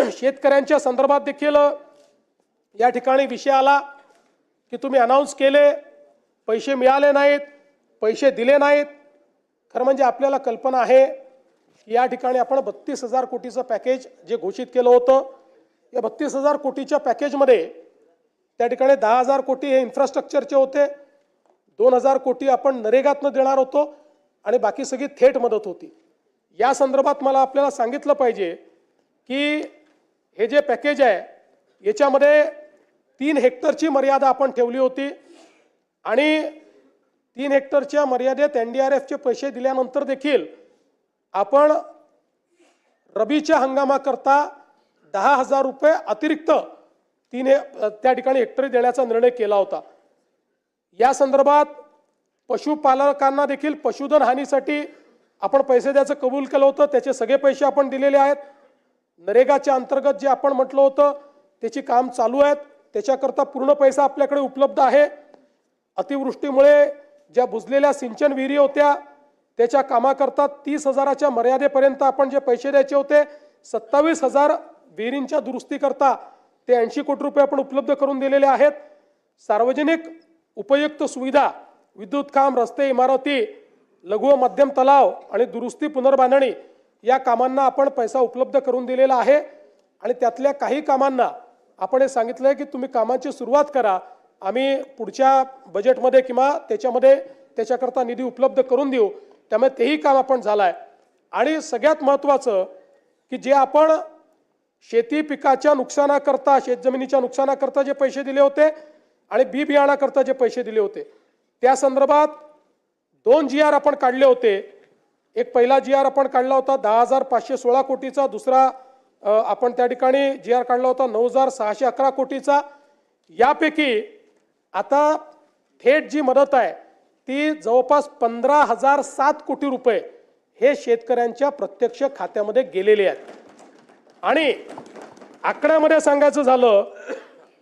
शेतकऱ्यांच्या संदर्भात देखील या ठिकाणी विषय आला की तुम्ही अनाऊन्स केले पैसे मिळाले नाहीत पैसे दिले नाहीत. खरं म्हणजे आपल्याला कल्पना आहे की या ठिकाणी आपण बत्तीस हजार कोटीचं पॅकेज जे घोषित केलं होतं या बत्तीस हजार कोटीच्या पॅकेजमध्ये त्या ठिकाणी दहा हजार कोटी हे इन्फ्रास्ट्रक्चरचे होते. दोन हजार कोटी आपण नरेगातनं देणार होतो आणि बाकी सगळी थेट मदत होती. या संदर्भात मला आपल्याला सांगितलं पाहिजे की हे जे पॅकेज आहे याच्यामध्ये तीन हेक्टरची मर्यादा आपण ठेवली होती आणि तीन हेक्टरच्या मर्यादेत एन डी आर एफचे पैसे दिल्यानंतर देखील आपण रबीच्या हंगामाकरता दहा हजार रुपये अतिरिक्त तीन हे त्या ठिकाणी हेक्टरी देण्याचा निर्णय केला होता. या संदर्भात पशुपालकांना देखील पशुधन हानीसाठी आपण पैसे द्यायचं कबूल केलं होतं. त्याचे सगळे पैसे आपण दिलेले आहेत. नरेगाच्या अंतर्गत जे आपण म्हटलं होतं त्याची काम चालू आहेत. त्याच्याकरता पूर्ण पैसा आपल्याकडे उपलब्ध आहे. अतिवृष्टीमुळे ज्या बुजलेल्या सिंचन विहिरी होत्या त्याच्या कामाकरता तीस हजाराच्या मर्यादेपर्यंत आपण जे पैसे द्यायचे होते सत्तावीस हजार विहिरींच्या दुरुस्तीकरता ते ऐंशी कोटी रुपये आपण उपलब्ध करून दिलेले आहेत. सार्वजनिक उपयुक्त सुविधा विद्युत काम रस्ते इमारती लघु मध्यम तलाव आणि दुरुस्ती पुनर्बांधणी या कामांना आपण पैसा उपलब्ध करून दिलेला आहे आणि त्यातल्या काही कामांना आपण हे सांगितलं आहे की तुम्ही कामांची सुरुवात करा. आम्ही पुढच्या बजेटमध्ये किंवा त्याच्यामध्ये त्याच्याकरता निधी उपलब्ध करून देऊ. त्यामुळे तेही काम आपण झालं आहे आणि सगळ्यात महत्त्वाचं की जे आपण शेती पिकाच्या नुकसानाकरता शेतजमिनीच्या नुकसानाकरता जे पैसे दिले होते आणि बी बियाणाकरता जे पैसे दिले होते त्या संदर्भात दोन जी आर आपण काढले होते. एक पहिला जी आर आपण काढला होता दहा हजार पाचशे सोळा कोटीचा. दुसरा आपण त्या ठिकाणी जी आर काढला होता नऊ हजार सहाशे अकरा कोटीचा. यापैकी आता थेट जी मदत आहे ती जवळपास पंधरा हजार सात कोटी रुपये हे शेतकऱ्यांच्या प्रत्यक्ष खात्यामध्ये गेलेले आहेत. आणि आकड्यामध्ये सांगायचं झालं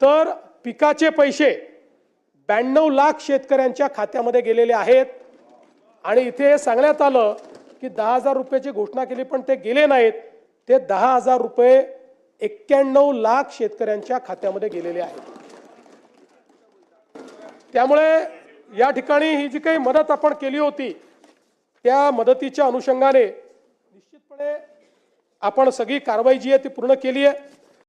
तर पिकाचे पैसे ब्याण्णव लाख शेतकऱ्यांच्या खात्यामध्ये गेलेले आहेत. आणि इथे सांगण्यात आलं की दहा हजार रुपयाची घोषणा केली पण ते गेले नाहीत. ते दहा हजार रुपये एक्क्याण्णव लाख शेतकऱ्यांच्या खात्यामध्ये गेलेले आहेत. त्यामुळे या ठिकाणी ही जी काही मदत आपण केली होती त्या मदतीच्या अनुषंगाने निश्चितपणे आपण सगळी कारवाई जी आहे ती पूर्ण केली आहे.